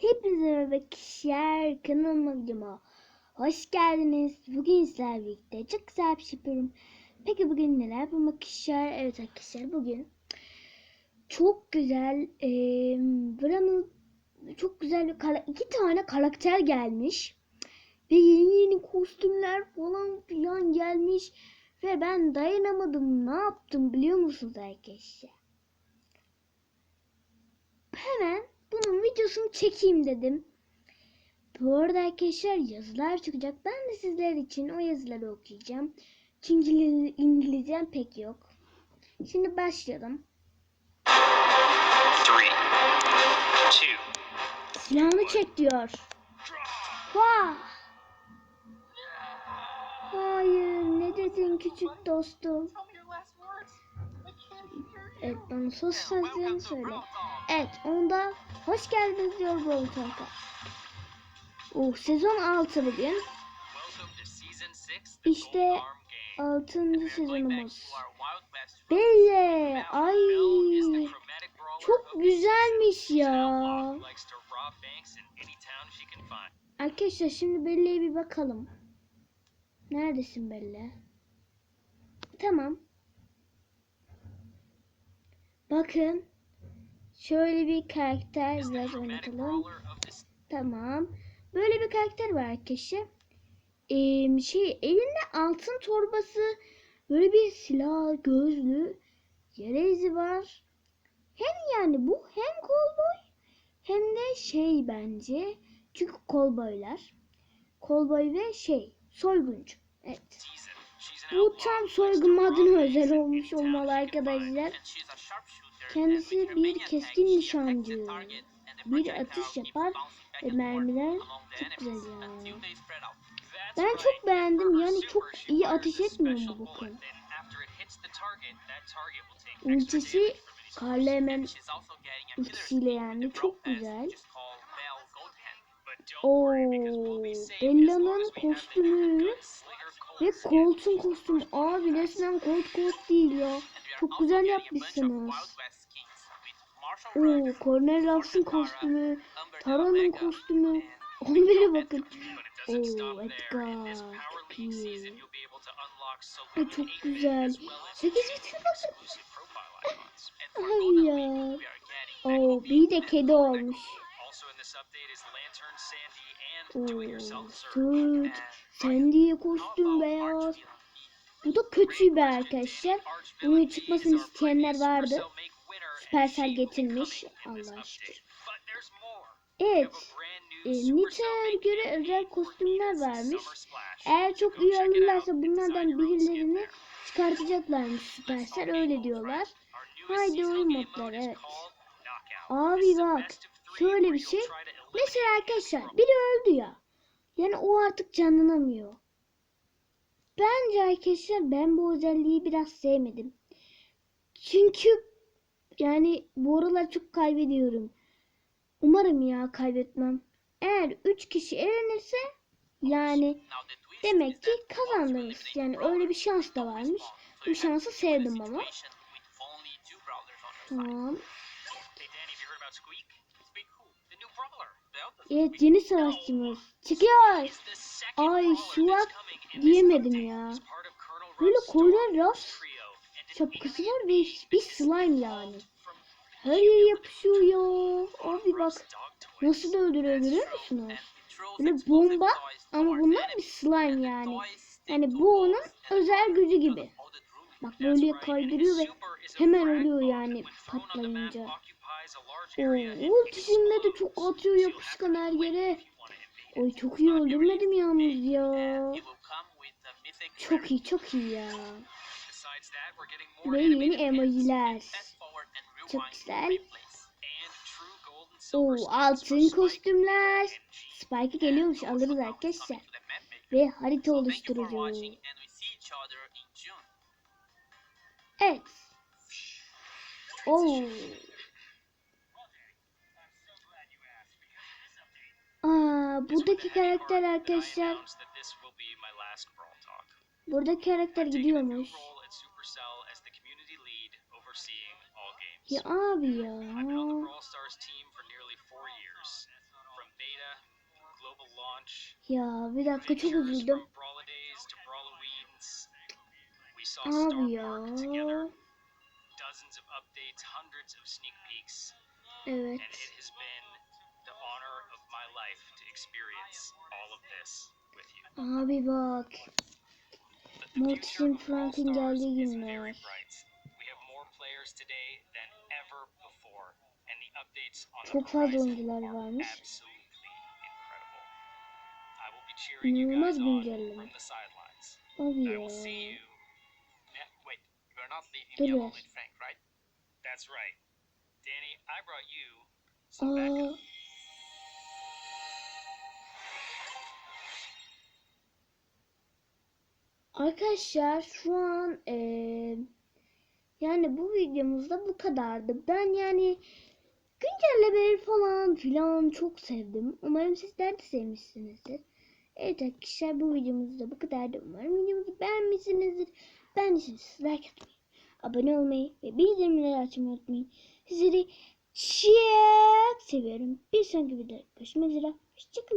Hepinize merhaba kişiler kanalıma videoma hoş geldiniz. Bugün sizlerle birlikte çok güzel bir şey yapıyorum. Peki bugün neler yapmak kişiler? Evet arkadaşlar bugün çok güzel eee buranın çok güzel bir kara- iki tane karakter gelmiş. Ve yeni yeni kostümler falan filan gelmiş. Ve ben dayanamadım. Ne yaptım biliyor musunuz arkadaşlar? Hemen bunun videosunu çekeyim dedim. Bu arada arkadaşlar yazılar çıkacak. Ben de sizler için o yazıları okuyacağım. Çünkü İngiliz- İngilizcem pek yok. Şimdi başlayalım. Three, two, Silahını çek diyor. Vah! Hayır ne dedin küçük dostum? Evet bana sos sözlerini söyle. Evet onda hoş geldiniz diyor Brawl Talk'a. Oh sezon 6 bugün. İşte Gold Arm 6. Gang. Going back sezonumuz. Belle ay çok güzelmiş ya. Arkadaşlar şimdi Belle'ye bir bakalım. Neredesin Belle? Tamam. Bakın. Şöyle bir karakter biraz oynatalım. Tamam. Böyle bir karakter var arkadaşlar. Ee, şey elinde altın torbası, böyle bir silah, gözlü, yere izi var. Hem yani bu hem kolboy hem de şey bence. Çünkü kolboylar. Kolboy ve şey soyguncu. Evet. Bu tam soygun adına özel olmuş olmalı arkadaşlar. Kendisi bir keskin nişancı. Bir atış yapar ve mermiler çok güzel ya. Ben çok beğendim. Yani çok iyi ateş etmiyor bu extra Ultisi Karla hemen ultisiyle yani çok güzel. Oo, Bella'nın kostümü ve. Colt'un kostümü. Abi resmen Colt Colt değil ya. Çok güzel yapmışsınız. Oo, Cornel Tara, kostümü, Tara'nın kostümü. Onlara bakın. Oo, Edgar, çok iyi. Ay çok güzel. as well as 8 two bitir bakın. exclusive profile icons. And for Ay ya. Oo, bir de kedi olmuş. Oo, süt. And Sandy'ye kostüm beyaz. Bu da kötü bir arkadaşlar. Bunun çıkmasını isteyenler vardı. Supercell getirmiş. Allah aşkına. Evet. E, Nita'ya göre özel kostümler vermiş. Eğer çok iyi alırlarsa bunlardan birilerini çıkartacaklarmış Supercell öyle diyorlar. Haydi oyun modları evet. Abi bak şöyle bir şey. Mesela arkadaşlar biri öldü ya. Yani o artık canlanamıyor. Bence arkadaşlar ben bu özelliği biraz sevmedim. Çünkü yani bu aralar çok kaybediyorum. Umarım ya kaybetmem. Eğer 3 kişi elenirse yani demek ki kazandınız. Yani öyle bir şans da varmış. Bu şansı sevdim ama. Tamam. Evet yeni savaşçımız. Çıkıyor. Ay Şuak diyemedim ya. Böyle koyulan rast şapkası var ve bir slime yani. Her yere yapışıyor ya. Abi bak nasıl da öldürüyor görüyor musunuz? Böyle bomba ama bunlar bir slime yani. Yani bu onun özel gücü gibi. Bak böyle kaydırıyor ve hemen ölüyor yani patlayınca. Oo, ultisinde de çok atıyor yapışkan her yere. Oy çok iyi öldürmedim yalnız ya. Çok iyi çok iyi ya. Ve yeni emojiler. Çok güzel. Oo altın kostümler. Spike geliyormuş alırız arkadaşlar. Ve harita oluşturucu. Evet. Oo. Aa, buradaki karakter arkadaşlar. Buradaki karakter gidiyormuş. Ya abi ya. Ya bir dakika çok üzüldüm. Abi ya. Park together. Dozens of updates, hundreds of Frank, right? That's right. Danny, I brought you some backup. Aa. Arkadaşlar şu an eee, yani bu videomuzda bu kadardı. Ben yani güncellemeleri falan filan çok sevdim. Umarım sizler de sevmişsinizdir. Evet arkadaşlar bu videomuzda bu kadardı. Umarım videomuzu beğenmişsinizdir. Beğendiyseniz like atmayı, abone olmayı ve bildirimleri açmayı unutmayın. Sizleri çok seviyorum. Bir sonraki videoda görüşmek üzere. Hoşçakalın.